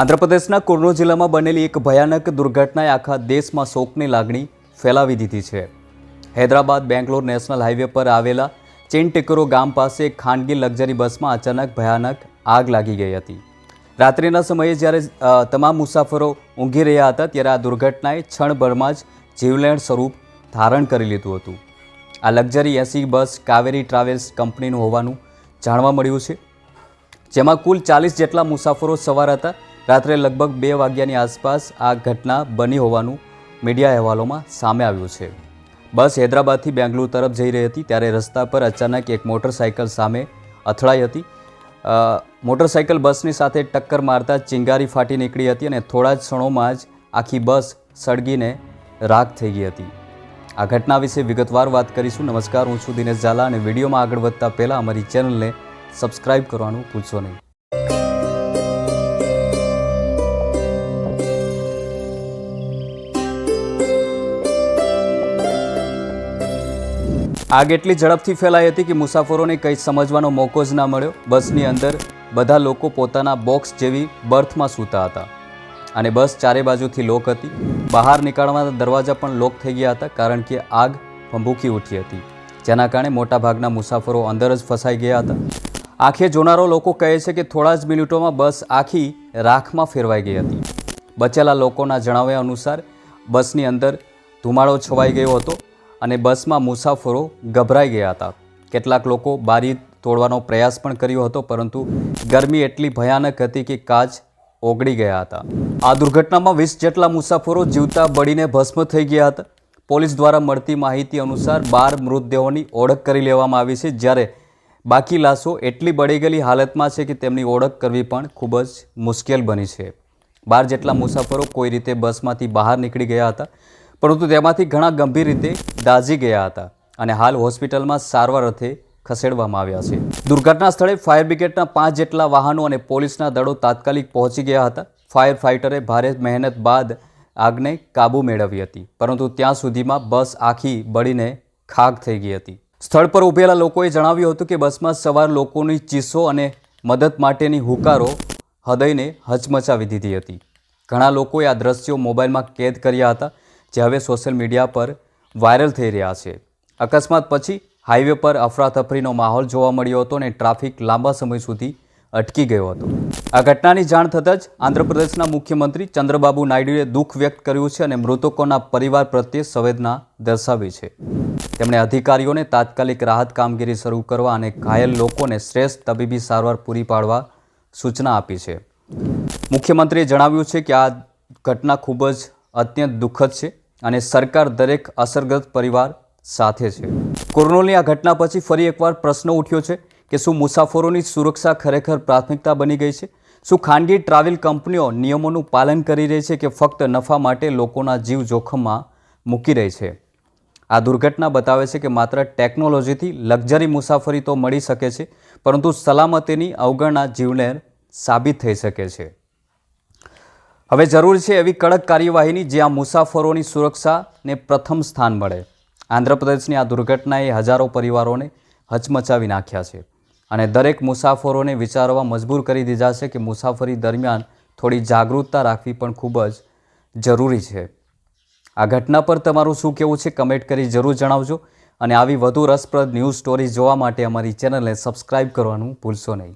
આંધ્રપ્રદેશના કુર્નૂલ જિલ્લામાં બનેલી એક ભયાનક દુર્ઘટનાએ આખા દેશમાં શોકની લાગણી ફેલાવી દીધી છે. હૈદરાબાદ બેંગ્લોર નેશનલ હાઈવે પર આવેલા ચેનટેકરો ગામ પાસે એક ખાનગી લક્ઝરી બસમાં અચાનક ભયાનક આગ લાગી ગઈ હતી. રાત્રિના સમયે જ્યારે તમામ મુસાફરો ઊંઘી રહ્યા હતા ત્યારે આ દુર્ઘટનાએ ક્ષણભરમાં જ જીવલેણ સ્વરૂપ ધારણ કરી લીધું હતું. આ luxury AC bus Kaveri travels કંપનીનું હોવાનું જાણવા મળ્યું છે. જેમાં કુલ ચાલીસ જેટલા મુસાફરો સવાર હતા રાત્રે લગભગ બે વાગ્યાની આસપાસ આ ઘટના બની હોવાનું મીડિયા અહેવાલોમાં સામે આવ્યું છે. બસ હૈદરાબાદથી બેંગ્લુરુ તરફ જઈ રહી હતી ત્યારે રસ્તા પર અચાનક એક મોટરસાઇકલ સામે અથડાઈ હતી. મોટરસાયકલ બસની સાથે ટક્કર મારતા ચિંગારી ફાટી નીકળી હતી અને થોડા જ ક્ષણોમાં જ આખી બસ સળગીને રાખ થઈ ગઈ હતી. આ ઘટના વિશે વિગતવાર વાત કરીશું. નમસ્કાર, હું છું દિનેશ ઝાલા અને વિડીયોમાં આગળ વધતા પહેલાં અમારી ચેનલને સબસ્ક્રાઇબ કરવાનું ભૂલશો નહીં. આગ એટલી ઝડપથી ફેલાઈ હતી કે મુસાફરોને કંઈ સમજવાનો મોકો જ ના મળ્યો. બસની અંદર બધા લોકો પોતાના બોક્સ જેવી બર્થમાં સૂતા હતા. અને બસ ચારે બાજુથી લોક હતી. બહાર નીકળવાના દરવાજા પણ લોક થઈ ગયા હતા કારણ કે આગ ભંભૂકી ઉઠી હતી. જેના કારણે મોટાભાગના મુસાફરો અંદર જ ફસાઈ ગયા હતા. આંખે જોનારો લોકો કહે છે કે થોડા જ મિનિટોમાં બસ આખી રાખમાં ફેરવાઈ ગઈ હતી. બચેલા લોકોના જણાવ્યા અનુસાર બસની અંદર ધુમાડો છવાઈ ગયો હતો. અને બસમાં મુસાફરો ગભરાઈ ગયા હતા. કેટલાક લોકો બારી તોડવાનો પ્રયાસ પણ કર્યો હતો, પરંતુ ગરમી એટલી ભયાનક હતી કે કાચ ઓગળી ગયા હતા. આ દુર્ઘટનામાં વીસ જેટલા મુસાફરો જીવતા બળીને ભસ્મ થઈ ગયા હતા. પોલીસ દ્વારા મળતી માહિતી અનુસાર બાર મૃતદેહોની ઓળખ કરી લેવામાં આવી છે, જ્યારે બાકી લાશો એટલી બળી ગયેલી હાલતમાં છે કે તેમની ઓળખ કરવી પણ ખૂબ જ મુશ્કેલ બની છે. બાર જેટલા મુસાફરો કોઈ રીતે બસમાંથી બહાર નીકળી ગયા હતા. પરંતુ તેમાંથી ઘણા ગંભીર રીતે દાઝી ગયા હતા અને હાલ હોસ્પિટલમાં સારવાર અર્થે ખસેડવામાં આવ્યા છે. દુર્ઘટના સ્થળે ફાયર બ્રિગેડના પાંચ જેટલા વાહનો અને પોલીસના દળો તાત્કાલિક પહોંચી ગયા હતા. ફાયર ફાઇટરે ભારે મહેનત બાદ આગને કાબૂ મેળવી હતી, પરંતુ ત્યાં સુધીમાં બસ આખી બળીને ખાક થઈ ગઈ હતી. સ્થળ પર ઊભેલા લોકોએ જણાવ્યું હતું કે બસમાં સવાર લોકોની ચીસો અને મદદ માટેની હુકારો હૃદયને હચમચાવી દીધી હતી. ઘણા લોકોએ આ દ્રશ્યો મોબાઈલમાં કેદ કર્યા હતા જે હવે સોશિયલ મીડિયા પર વાયરલ થઈ રહ્યા છે. અકસ્માત પછી હાઈવે પર અફરાતફરીનો માહોલ જોવા મળ્યો હતો અને ટ્રાફિક લાંબા સમય સુધી અટકી ગયો હતો. આ ઘટનાની જાણ થતાં જ આંધ્રપ્રદેશના મુખ્યમંત્રી ચંદ્રબાબુ નાયડુએ દુઃખ વ્યક્ત કર્યું છે અને મૃતકોના પરિવાર પ્રત્યે સંવેદના દર્શાવી છે. તેમણે અધિકારીઓને તાત્કાલિક રાહત કામગીરી શરૂ કરવા અને ઘાયલ લોકોને શ્રેષ્ઠ તબીબી સારવાર પૂરી પાડવા સૂચના આપી છે. મુખ્યમંત્રીએ જણાવ્યું છે કે આ ઘટના ખૂબ જ અત્યંત દુઃખદ છે. અને સરકાર દરેક અસરગ્રસ્ત પરિવાર સાથે છે. કુર્નૂલની આ ઘટના પછી ફરી એકવાર પ્રશ્ન ઉઠ્યો છે કે શું મુસાફરોની સુરક્ષા ખરેખર પ્રાથમિકતા બની ગઈ છે? શું ખાનગી ટ્રાવેલ કંપનીઓ નિયમોનું પાલન કરી રહી છે કે ફક્ત નફા માટે લોકોના જીવ જોખમમાં મૂકી રહી છે? આ દુર્ઘટના બતાવે છે કે માત્ર ટેકનોલોજીથી લક્ઝરી મુસાફરી તો મળી શકે છે, પરંતુ સલામતીની અવગણના જીવને સાબિત થઈ શકે છે. હવે જરૂર છે એવી કડક કાર્યવાહીની જ્યાં મુસાફરોની સુરક્ષાને પ્રથમ સ્થાન મળે. આંધ્રપ્રદેશની આ દુર્ઘટનાએ હજારો પરિવારોને હચમચાવી નાખ્યા છે અને દરેક મુસાફરોને વિચારવા મજબૂર કરી દીધા છે કે મુસાફરી દરમિયાન થોડી જાગૃતતા રાખવી પણ ખૂબ જ જરૂરી છે. આ ઘટના પર તમારું શું કહેવું છે કમેન્ટ કરી જરૂર જણાવજો અને આવી વધુ રસપ્રદ ન્યૂઝ સ્ટોરી જોવા માટે અમારી ચેનલને સબસ્ક્રાઇબ કરવાનું ભૂલશો નહીં.